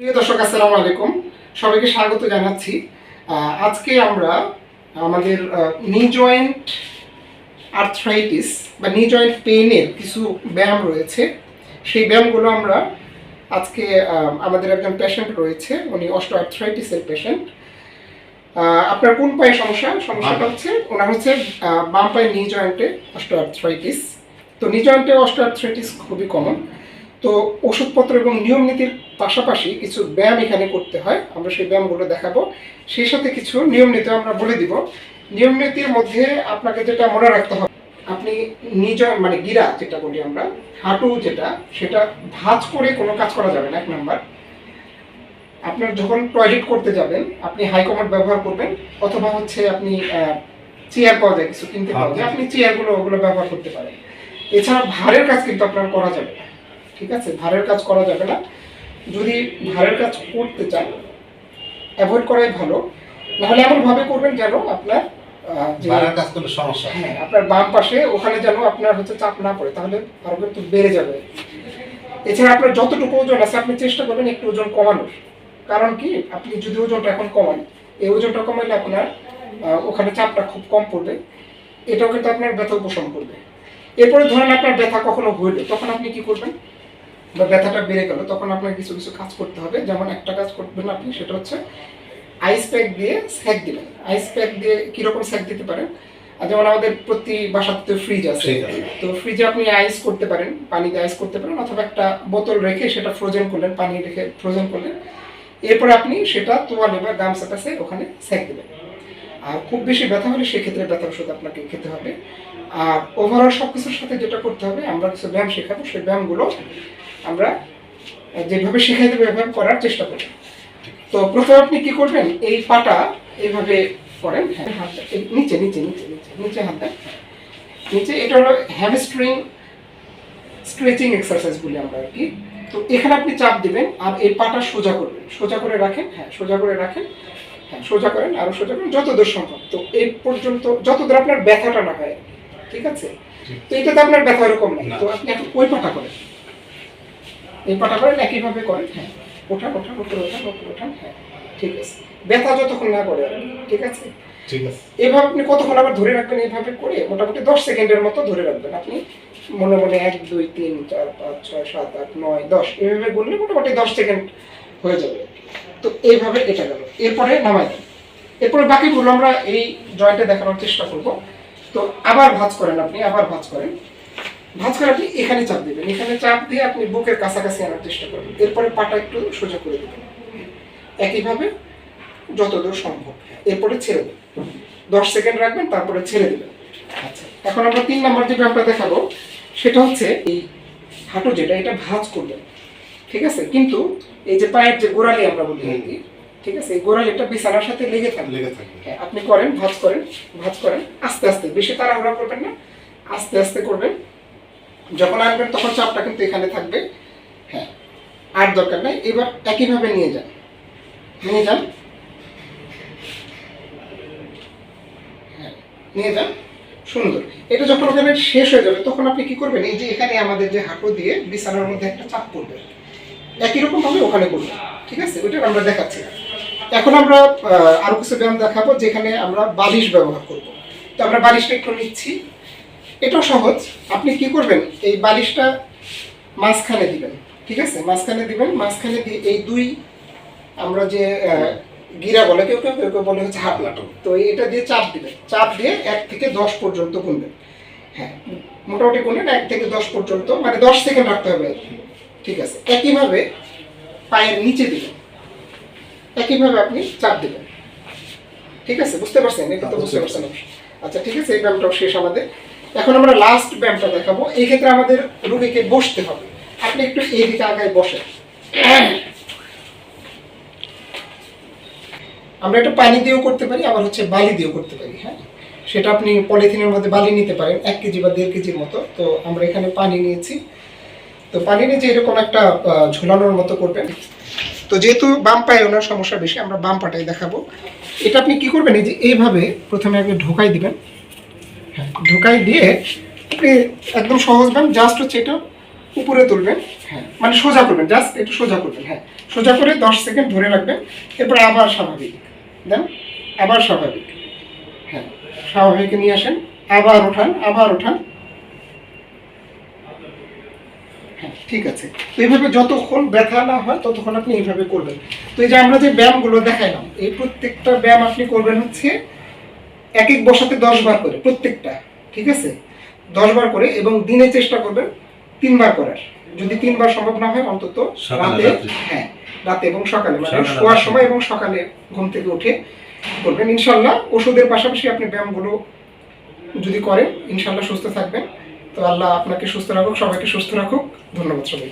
প্রিয় দর্শক আসসালামু আলাইকুম। সবাইকে স্বাগত জানাচ্ছি। আজকে আমরা আমাদের নি জয়েন্ট আর্থ্রাইটিস বা নি জয়েন্ট পেইনের কিছু ব্যায়াম রয়েছে। সেই ব্যায়ামগুলো আমরা আজকে আমাদের একজন পেশেন্ট রয়েছে উনি অস্টো আর্থ্রাইটিসের পেশেন্ট আপনার কোন পায়ে সমস্যা? সমস্যাটা হচ্ছে ওনার হচ্ছে বাম পায়ে নি জয়েন্টে অস্টো আর্থ্রাইটিস তো নি জয়েন্টে অস্টো আর্থ্রাইটিস খুবই কমন তো ওষুধপত্র এবং নিয়ম নীতির পাশাপাশি কিছু ব্যায়াম এখানে করতে হয়। আমরা সেই ব্যায়ামগুলো দেখাবো। সেই সাথে কিছু নিয়ম নীতি আমরা বলে দিব। নিয়ম নীতির মধ্যে আপনাকে যেটা মনে রাখতে হবে আপনি নিজ মানে গিরা যেটা বলি আমরা হাঁটু যেটা সেটা ভাঁজ করে কোনো কাজ করা যাবে না এক নাম্বার। আপনার যখন টয়লেট করতে যাবেন আপনি হাইকমান্ড ব্যবহার করবেন অথবা হচ্ছে আপনি চেয়ার পাওয়া যায় কিছু কিনতে পাওয়া যায় আপনি চেয়ারগুলো ওগুলো ব্যবহার করতে পারেন। এছাড়া ভারের কাজ কিন্তু আপনার করা যাবে না ঠিক আছে? ভারের কাজ করা যাবে না। যদি ভারের কাজ করতে চান অ্যাভয়েড করাই ভালো। নাহলে এমনভাবে করবেন যেন আপনার সমস্যা। হ্যাঁ আপনার বাম পাশে ওখানে যেন আপনার হচ্ছে চাপ না পড়ে তাহলে আরও কিন্তু বেড়ে যাবে। এছাড়া আপনার যতটুকু ওজন আছে আপনি চেষ্টা করবেন একটু ওজন কমানোর। কারণ কি আপনি যদি ওজনটা এখন কমান এই ওজনটা কমাইলে আপনার ওখানে চাপটা খুব কম পড়বে। এটাও কিন্তু আপনার ব্যথা উপশম করবে। এরপরে ধরেন আপনার ব্যথা কখনো হইল তখন আপনি কি করবেন? বা ব্যথাটা বেড়ে গেল তখন আপনাকে কিছু কিছু কাজ করতে হবে। যেমন একটা কাজ করবেন আপনি সেটা হচ্ছে আইস প্যাক দিয়ে স্যাক দিবেন। আইস প্যাক দিয়ে কীরকম স্যাক দিতে পারেন? আর যেমন আমাদের প্রতি বাসাতে ফ্রিজ আছে। তো ফ্রিজে আপনি আইস করতে পারেন পানি দিয়ে আইস করতে পারেন অথবা একটা বোতল রেখে সেটা ফ্রোজেন করলেন পানি রেখে ফ্রোজেন করলেন। এরপরে আপনি সেটা তোয়ালে বা গামছা কাছে ওখানে স্যাক দেবেন। আর খুব বেশি ব্যথা হলে সেক্ষেত্রে ব্যথা ওষুধ আপনাকে খেতে হবে। আর ওভারঅল সব কিছুর সাথে যেটা করতে হবে আমরা কিছু ব্যায়াম শেখাবো সেই ব্যায়ামগুলো আমরা যেভাবে শেখাই দেবো এভাবে করার চেষ্টা করব তো প্রথমে আপনি কি করবেন? এই পাটা এইভাবে করেন হ্যাঁ হাতটা নিচে নিচে নিচে নিচে নিচে হাত নিচে এটা হলো হ্যামস্ট্রিং স্ট্রেচিং এক্সারসাইজ বলি আমরা আর কি। তো এখানে আপনি চাপ দিবেন আর এই পাটা সোজা করবেন। সোজা করে রাখেন হ্যাঁ সোজা করে রাখেন হ্যাঁ সোজা করেন আরও সোজা করেন যতদূর সম্ভব। তো এই পর্যন্ত যতদূর আপনার ব্যথাটা না হয় ঠিক আছে? তো এটাতে আপনার ব্যথা এরকম নাই। তো আপনি এখন ওই পাটা করেন। এই পাটা করেন একইভাবে করেন হ্যাঁ। ওঠান ওঠান উপরে ওঠান উপরে ওঠান হ্যাঁ। ঠিক আছে। ব্যথা যতক্ষণ না করে ঠিক আছে? ঠিক আছে। এভাবে আপনি কতক্ষণ আবার ধরে রাখবেন এইভাবে করে মোটামুটি দশ সেকেন্ডের মতো ধরে রাখবেন। আপনি মনে মনে এক দুই তিন চার পাঁচ ছয় সাত আট নয় দশ এইভাবে বললে মোটামুটি দশ সেকেন্ড হয়ে যাবে। তো এইভাবে এটা গেল। এরপরে নামাই দেন। এরপরে বাকিগুলো আমরা এই জয়েন্টে দেখানোর চেষ্টা করব। তো আবার ভাঁজ করেন আপনি আবার ভাঁজ করেন। ভাঁজ করে আপনি এখানে চাপ দিবেন। এখানে চাপ দিয়ে আপনি বুকের কাছাকাছি আনার চেষ্টা করবেন। এরপরে পাটা একটু সোজা করে দেবেন। একইভাবে যতদূর সম্ভব। এরপরে ছেড়ে দেবেন। দশ সেকেন্ড রাখবেন তারপরে ছেড়ে দেবেন। আচ্ছা এখন আমরা তিন নম্বর যে ব্যায়ামটা দেখাবো সেটা হচ্ছে এই হাঁটু যেটা এটা ভাঁজ করবেন ঠিক আছে? কিন্তু এই যে পায়ের যে গোড়ালি আমরা বলি আর কি ঠিক আছে? এই গোড়ালিটা বিছানার সাথে লেগে থাকবে লেগে থাকবে হ্যাঁ, আপনি করেন ভাঁজ করেন ভাঁজ করেন। আস্তে আস্তে বেশি তাড়াহুড়া করবেন না। আস্তে আস্তে করবেন। যখন আসবেন তখন চাপটা কিন্তু এখানে থাকবে। হ্যাঁ আর দরকার নেই। এবার একইভাবে নিয়ে যান। নিয়ে যান। হ্যাঁ, নিয়ে যান। সুন্দর। এটা যখন ওখানে শেষ হয়ে যাবে তখন আপনি কি করবেন? এই যে এখানে আমাদের যে হাঁটু দিয়ে বিছানার মধ্যে একটা চাপ পড়বে। একই রকম ভাবে ওখানে করবেন ঠিক আছে? ওইটা আমরা দেখাচ্ছি। এখন আমরা আহ, আরও কিছু ব্যায়াম দেখাবো যেখানে আমরা বালিশ ব্যবহার করব। তো আমরা বালিশটা একটু নিচ্ছি। এটাও সহজ। আপনি কি করবেন? এই বালিশটা মাঝখানে দিবেন ঠিক আছে? মাঝখানে দিবেন মাঝখানে দিয়ে এই দুই আমরা যে গিরা বলে কেউ কেউ কেউ কেউ বলে হচ্ছে হাত নাটক। তো এটা দিয়ে চাপ দিবেন। চাপ দিয়ে এক থেকে দশ পর্যন্ত গুনবেন। হ্যাঁ মোটামুটি গুনবেন এক থেকে দশ পর্যন্ত মানে দশ সেকেন্ড রাখতে হবে। ঠিক আছে? একইভাবে পায়ের নিচে দিবেন। একইভাবে আপনি চাপ দিবেন। ঠিক আছে? বুঝতে পারছেন? এটা তো বুঝতে পারছেন। আচ্ছা ঠিক আছে? এই ব্যায়ামটাও শেষ আমাদের। এখন আমরা লাস্ট ব্যায়ামটা দেখাবো। এই ক্ষেত্রে আমাদের রুগীকে বসতে হবে। আপনি একটু এই দিকে আগায় বসেন। আমরা একটু পানি দিয়েও করতে পারি, আবার হচ্ছে বালি দিয়েও করতে পারি হ্যাঁ? সেটা আপনি পলিথিনের মধ্যে বালি নিতে পারেন, এক কেজি বা দেড় কেজির মতো। তো আমরা এখানে পানি নিয়েছি। তো পানি নিয়ে যে এরকম একটা ঝোলানোর মতো করবেন। তো যেহেতু বাম পায়ে ওনার সমস্যা বেশি, আমরা বাম পাটাই দেখাবো। এটা আপনি কি করবেন? এই যে এইভাবে প্রথমে আগে ঢোকাই দিবেন। ঢোকাই দিয়ে আপনি একদম সহজ ব্যায়াম জাস্ট হচ্ছে এটা উপরে তুলবেন। হ্যাঁ। মানে সোজা করবেন জাস্ট একটু সোজা করবেন হ্যাঁ। সোজা করে দশ সেকেন্ড ধরে রাখবেন এরপর আবার স্বাভাবিক। দেন আবার স্বাভাবিক। হ্যাঁ স্বাভাবিক নিয়ে আসেন আবার ওঠান আবার ওঠান। হ্যাঁ ঠিক আছে। তো এইভাবে যতক্ষণ ব্যথা না হয় ততক্ষণ আপনি এইভাবে করবেন। তো এই যে আমরা যে ব্যায়ামগুলো দেখাইলাম এই প্রত্যেকটা ব্যায়াম আপনি করবেন হচ্ছে এক এক বসাতে দশ বার করে প্রত্যেকটা। ঠিক আছে? দশ বার করে এবং দিনে চেষ্টা করবেন তিনবার করার। যদি তিনবার সম্ভব না হয় অন্তত রাতে হ্যাঁ রাতে এবং সকালে মানে শোয়ার সময় এবং সকালে ঘুম থেকে উঠে করবেন। ইনশাল্লাহ ওষুধের পাশাপাশি আপনি ব্যায়ামগুলো যদি করেন ইনশাল্লাহ সুস্থ থাকবেন। তো আল্লাহ আপনাকে সুস্থ রাখুক সবাইকে সুস্থ রাখুক। ধন্যবাদ সবাই